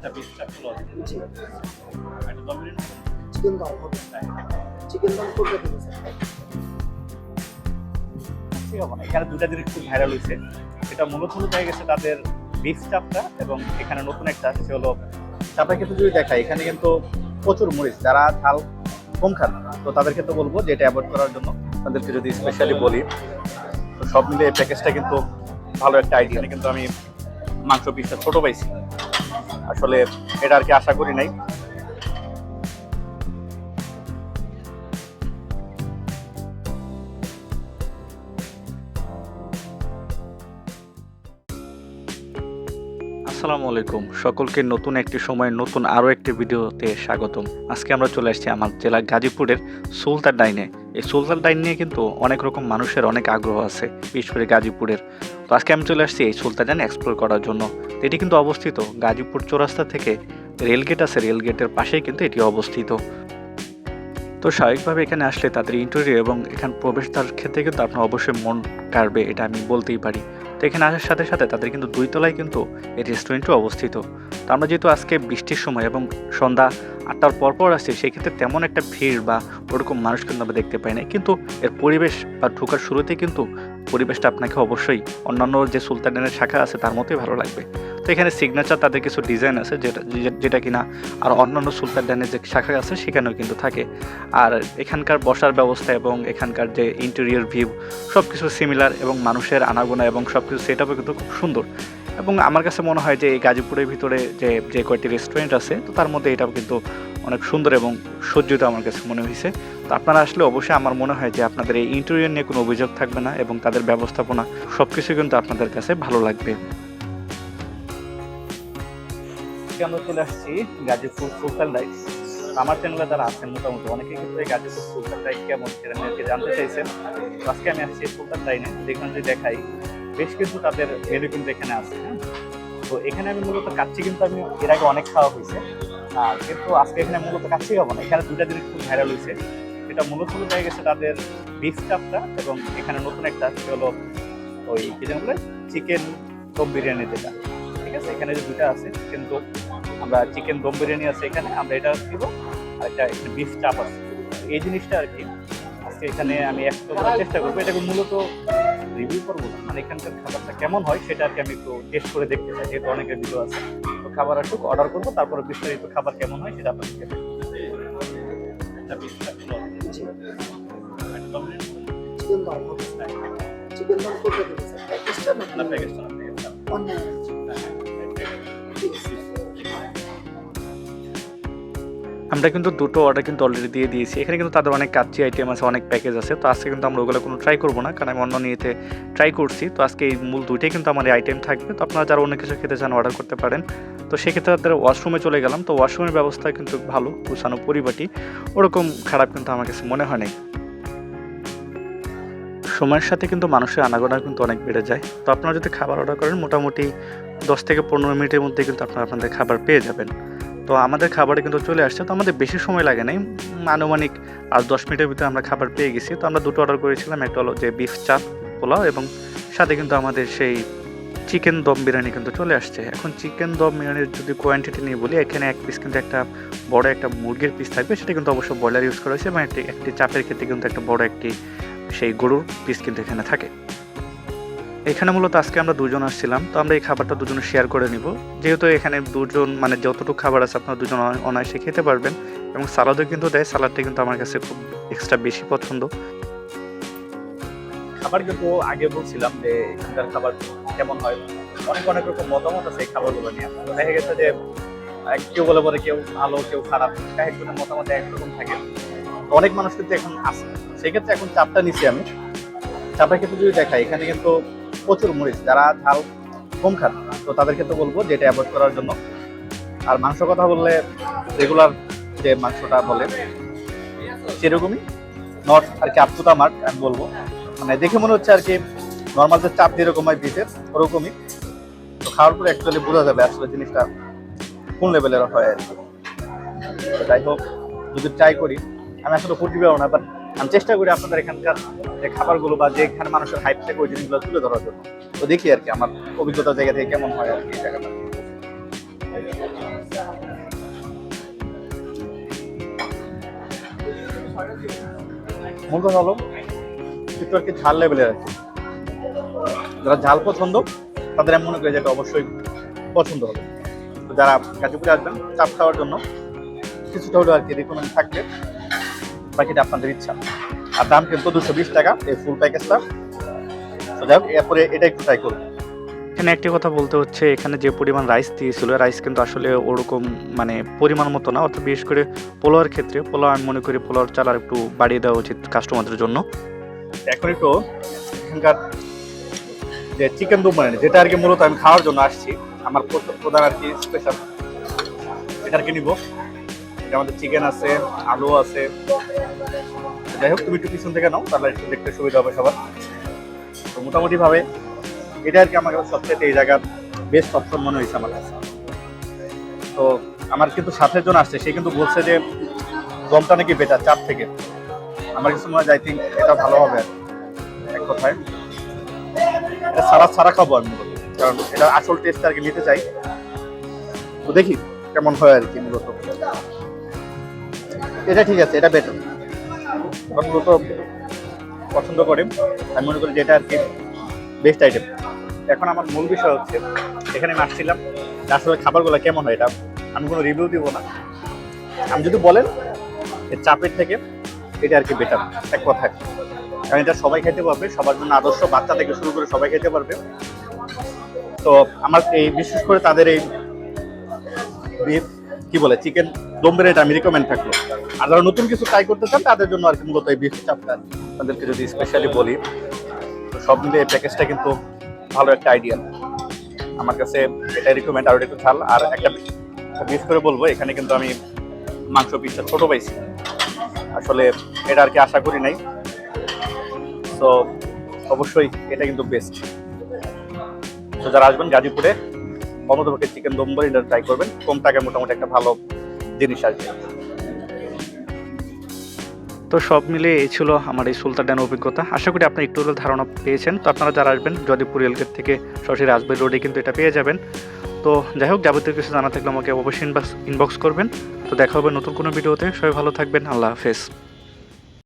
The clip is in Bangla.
একটা বিশ টাকা কিলো একটা দম চিকেন চিকেন দাম করবে না এখানে দুটা জিনিস খুব ভাইরাল হয়েছে। এটা মূলত দেখা গেছে তাদের বিফ চাপটা এবং এখানে নতুন একটা আসছে হলো চাপটা কিন্তু যদি দেখায় এখানে কিন্তু প্রচুর মরিচ যারা ঝাল কম খান তো তাদেরকে তো বলব যে এটা অ্যাভয়েড করার জন্য তাদেরকে যদি স্পেশালি বলি তো সব মিলে এই প্যাকেজটা কিন্তু ভালো একটা আইডিয়া কিন্তু আমি মাংস পিসটা ছোট পাইছি। আসলে এটা আর কি আশা করি নাই। আসসালামু আলাইকুম। সকলকে নতুন একটি সময় নতুন আরও একটি ভিডিওতে স্বাগতম। আজকে আমরা চলে আসছি আমার জেলা গাজীপুরের সুলতান ডাইনে। এই সুলতান ডাইন নিয়ে কিন্তু অনেক রকম মানুষের অনেক আগ্রহ আছে, বিশেষ করে গাজীপুরের। তো আজকে আমি চলে আসছি এই সুলতান ডাইন এক্সপ্লোর করার জন্য। এটি কিন্তু অবস্থিত গাজীপুর চৌরাস্তা থেকে রেলগেট আছে, রেলগেটের পাশেই কিন্তু এটি অবস্থিত। তো স্বাভাবিকভাবে এখানে আসলে তাদের ইন্টারভিউ এবং এখানে প্রবেশদ্বার ক্ষেত্রে কিন্তু আপনার অবশ্যই মন কাড়বে, এটা আমি বলতেই পারি। তো এখানে আসার সাথে সাথে তাদের কিন্তু দুই তলায় কিন্তু এই রেস্টুরেন্টও অবস্থিত। তো আমরা যেহেতু আজকে বৃষ্টির সময় এবং সন্ধ্যা আটটার পর পর আসছি, সেক্ষেত্রে তেমন একটা ভিড় বা ওরকম মানুষ কিন্তু আমরা দেখতে পাই না কিন্তু এর পরিবেশ বা ঢোকার শুরুতেই কিন্তু পরিবেশটা আপনাকে অবশ্যই অন্যান্য যে সুলতানের শাখা আছে তার মতোই ভালো লাগবে। তো এখানে সিগনেচার তাদের কিছু ডিজাইন আছে যেটা যেটা কিনা আর অন্যান্য সুলতান ড্যানের যে শাখা আছে সেখানেও কিন্তু থাকে। আর এখানকার বসার ব্যবস্থা এবং এখানকার যে ইন্টেরিয়র ভিউ সব কিছু সিমিলার এবং মানুষের আনাগোনা এবং সব কিছু সেট আপও কিন্তু খুব সুন্দর। এবং আমার কাছে মনে হয় যে এই গাজীপুরের ভিতরে যে যে কয়েকটি রেস্টুরেন্ট আছে, তো তার মধ্যে এটাও কিন্তু অনেক সুন্দর এবং সজ্জিত আমার কাছে মনে হয়েছে। তো আপনারা আসলে অবশ্যই আমার মনে হয় যে আপনাদের এই ইন্টেরিয়র নিয়ে কোনো অভিযোগ থাকবে না এবং তাদের ব্যবস্থাপনা সব কিছু কিন্তু আপনাদের কাছে ভালো লাগবে। আমরা চলে আসছি গাজীপুর সুলতান রাইস আমার চ্যানেলে যারা আছেন মোটামুটি অনেকে কিন্তু এই গাজীপুর সুলতান রাইস কেমন সেটা নিয়ে জানতে চাইছেন। আজকে আমি আসছি সুলতান রাইনে যেখানে যদি দেখাই, বেশ কিন্তু তাদের মেনু কিন্তু এখানে আছে হ্যাঁ? তো এখানে আমি মূলত কাচ্চি কিন্তু আমি এর আগে অনেক খাওয়া হয়েছে। আর কিন্তু আজকে এখানে মূলত কাচ্চি খাব না, এখানে দুটা জিনিস খুব ভাইরাল হয়েছে। এটা মূলত হয়ে গেছে তাদের বিফ চাপটা এবং এখানে নতুন একটা আসছে হলো ওই কি যেন বলে চিকেন দম বিরিয়ানি যেটা। ঠিক আছে, এখানে যে দুটা আছে চিকেন দম, আমরা চিকেন দম বিরিয়ানি আছে এখানে, আমরা এটা দিব, আর একটা বিফ চাপ আছে। এই জিনিসটা আর কি, আজকে এখানে আমি একটু চেষ্টা করব, এটাকে মূলত রিভিউ করব না মানে এখানকার খাবারটা কেমন হয় সেটা আর কি আমি একটু টেস্ট করে দেখতে চাই, যেহেতু অনেকের ভিডিও আছে। খাবার আসুক অর্ডার করব তারপরে বিস্তারিত খাবার কেমন হয় সেটা আপনাদেরকে বিরিয়ানি। চিকেন চিকেন আমরা কিন্তু দুটো অর্ডার কিন্তু অলরেডি দিয়ে দিয়েছি। এখানে কিন্তু তাদের অনেক কাচ্চি আইটেম আছে, অনেক প্যাকেজ আছে। তো আজকে কিন্তু আমরা ওগুলো কোনো ট্রাই করব না, কারণ আমি অন্য নিয়েতে ট্রাই করছি। তো আজকে এই মূল দুইটাই কিন্তু আমার আইটেম থাকবে। তো আপনারা যারা অন্য কিছু খেতে চান অর্ডার করতে পারেন। তো সেক্ষেত্রে তাদের ওয়াশরুমে চলে গেলাম। তো ওয়াশরুমের ব্যবস্থা কিন্তু ভালো, গুছানো পরিপাটি। ওরকম খারাপ কিন্তু আমার কাছে মনে হয় নাই। সময়ের সাথে কিন্তু মানুষের আনাগোনা কিন্তু অনেক বেড়ে যায়। তো আপনারা যদি খাবার অর্ডার করেন, মোটামুটি দশ থেকে পনেরো মিনিটের মধ্যে কিন্তু আপনারা আপনাদের খাবার পেয়ে যাবেন। তো আমাদের খাবারে কিন্তু চলে আসছে, তো আমাদের বেশি সময় লাগে নাই। আনুমানিক আর দশ মিনিটের ভিতরে আমরা খাবার পেয়ে গেছি। তো আমরা দুটো অর্ডার করেছিলাম, একটা হলো যে বিফ চাপ পোলাও এবং সাথে কিন্তু আমাদের সেই চিকেন দম বিরিয়ানি কিন্তু চলে আসছে। এখন চিকেন দম বিরিয়ানির যদি কোয়ান্টিটি নিয়ে বলি, এখানে এক পিস কিন্তু একটা বড় একটা মুরগির পিস থাকবে, সেটা কিন্তু অবশ্য ব্রয়লার ইউজ করা হয়েছে এবং একটি একটি চাপের ক্ষেত্রে কিন্তু একটা বড় একটি সেই গরুর পিস কিন্তু এখানে থাকে। এখানে মূলত আজকে আমরা দুজন আসছিলাম, তো আমরা এই খাবারটা দুজনে শেয়ার করে নিব। যেহেতু এখানে দুজন মানে যতটুকু খাবার আছে আপনারা দুজন অনায়াসে খেতে পারবেন, এবং সালাদও কিন্তু দেয়, সালাদটা কিন্তু আমার কাছে খুব এক্সট্রা বেশি পছন্দ। খাবার কিন্তু আগে বলছিলাম যে এখানকার খাবার কেমন হয়। অনেক অনেক রকম মতামত আছে এই খাবারগুলো নিয়ে। দেখা গেছে যে কেউ বলে বলে কেউ ভালো, কেউ খারাপ এক একজনের মতামত একরকম থাকে। অনেক মানুষ কিন্তু এখন আসে সেক্ষেত্রে এখন চাপটা নিছি আমি। চাপের ক্ষেত্রে যদি দেখাই, এখানে কিন্তু প্রচুর মরিচ, যারা ঝাল কম খান তো তাদেরকে তো বলব যে এটা অ্যাভয়েড করার জন্য। আর মাংস কথা বললে রেগুলার যে মাংসটা বলে, সেরকমই। নট আর কি আপ দা মার্ক আমি বলব। মানে দেখে মনে হচ্ছে আর কি নর্মাল যে চাপ যেরকম হয় বিফের ওরকমই। তো খাওয়ার পরে অ্যাকচুয়ালি বোঝা যাবে আসলে জিনিসটা কোন লেভেলের হয় আর কি। যাই হোক, যদি ট্রাই করি, আমি আসলে ফুটি পাবো না বাট আমি চেষ্টা করি আপনাদের এখানকার যে খাবারগুলো বা যেখানে মানুষের হাইপ থাকে, ওই জিনিসগুলো তুলে ধরার জন্য। তো দেখি আর কি আমার অভিজ্ঞতার জায়গা থেকে কেমন হয় আর কি জায়গাটা। মূল কথা হলো, একটু আর কি ঝাল লেভেলের আর কি। যারা ঝাল পছন্দ, তাদের আমি মনে করি যেটা অবশ্যই পছন্দ হবে। তো যারা গাজীপুরে আসবেন, চাপ খাওয়ার জন্য, কিছুটা হলেও আর কি রিকমেন্ড থাকবে। বাকিটা আপনাদের ইচ্ছা। আর দাম কিন্তু দুশো বিশ টাকা এই ফুল প্যাকেজটা তো যাই হোক এরপরে এটা একটু ট্রাই করুন এখানে একটি কথা বলতে হচ্ছে এখানে যে পরিমাণ রাইস দিয়েছিল রাইস কিন্তু আসলে ওরকম মানে পরিমাণ মতো না অর্থাৎ বিশেষ করে পোলাওয়ার ক্ষেত্রে পোলাও আমি মনে করি পোলাওয়ার চাল আর একটু বাড়িয়ে দেওয়া উচিত কাস্টমারদের জন্য। এখন একটু এখানকার যে চিকেন দম মানে যেটা আর কি মূলত আমি খাওয়ার জন্য আসছি আমার প্রধান আর কি স্পেশাল এটা আর কি নিবো? আমাদের চিকেন আছে, আলু আছে। যাই হোক, তুমি একটু পিছন থেকে নাও, তাহলে একটু দেখতে সুবিধা হবে সবার। তো মোটামুটি ভাবে এটা আর কি আমার কাছে সবচেয়ে এই জায়গার বেস্ট অপশন মনে হয়েছে আমার কাছে। তো আমার কিন্তু সাথের জন আসছে, সে কিন্তু বলছে যে, দমটা নাকি বেটার চার থেকে। আমার কিছু মনে হয় আই থিঙ্ক এটা ভালো হবে এক কথায়। এটা সারা সারা খাব আমি কারণ এটা আসল টেস্ট আর কি নিতে চাই। তো দেখি কেমন হয় আর কি মূলত। এটা ঠিক আছে, এটা বেটার আমার পছন্দ করি। আমি মনে করি যেটা আর কি বেস্ট আইটেম এখন আমার মূল বিষয় হচ্ছে, এখানে আমি আসছিলাম আসলে খাবারগুলো কেমন হয় এটা আমি কোনো রিভিউ দিব না। আমি যদি বলেন চাপের থেকে এটা আর কি বেটার এক কথায়। কারণ এটা সবাই খেতে পারবে, সবার জন্য আদর্শ বাচ্চা থেকে শুরু করে সবাই খেতে পারবে। তো আমার এই, বিশেষ করে তাদের এই, কি বলে চিকেন দম বিরিয়ানিটা আমি রিকমেন্ড থাকল। আর যারা নতুন কিছু ট্রাই করতে চান, তাদের জন্য আর কি মূলত এই বিফ চাপটা তাদেরকে যদি স্পেশালি বলি সব মিলে এই প্যাকেজটা কিন্তু ভালো একটা আইডিয়া আমার কাছে এটা রিকমেন্ড আর একটু ঝাল। আর একটা বিশেষ করে বলব, এখানে কিন্তু আমি মাংস পিসটা ছোট পাইছি। আসলে এটা আর কি আশা করি নাই। তো অবশ্যই এটা কিন্তু বেস্ট তো যারা আসবেন গাজীপুরে অমতপক্ষে চিকেন দম এটা ট্রাই করবেন। কম টাকায় মোটামুটি একটা ভালো জিনিস আসবে। তো সব মিলে এই ছিল আমার এই সুলতান ড্যান অভিজ্ঞতা। আশা করি আপনি একটু ধারণা পেয়েছেন। তো আপনারা যারা আসবেন যদিপুর রেলগেট থেকে সরাসরি রাজবাই রোডে কিন্তু এটা পেয়ে যাবেন। তো যাই হোক, যাবতীয় কিছু জানা থাকলে আমাকে অবশ্যই ইনবক্স করবেন। তো দেখা হবে নতুন কোনো ভিডিওতে। সবাই ভালো থাকবেন। আল্লাহ হাফেজ।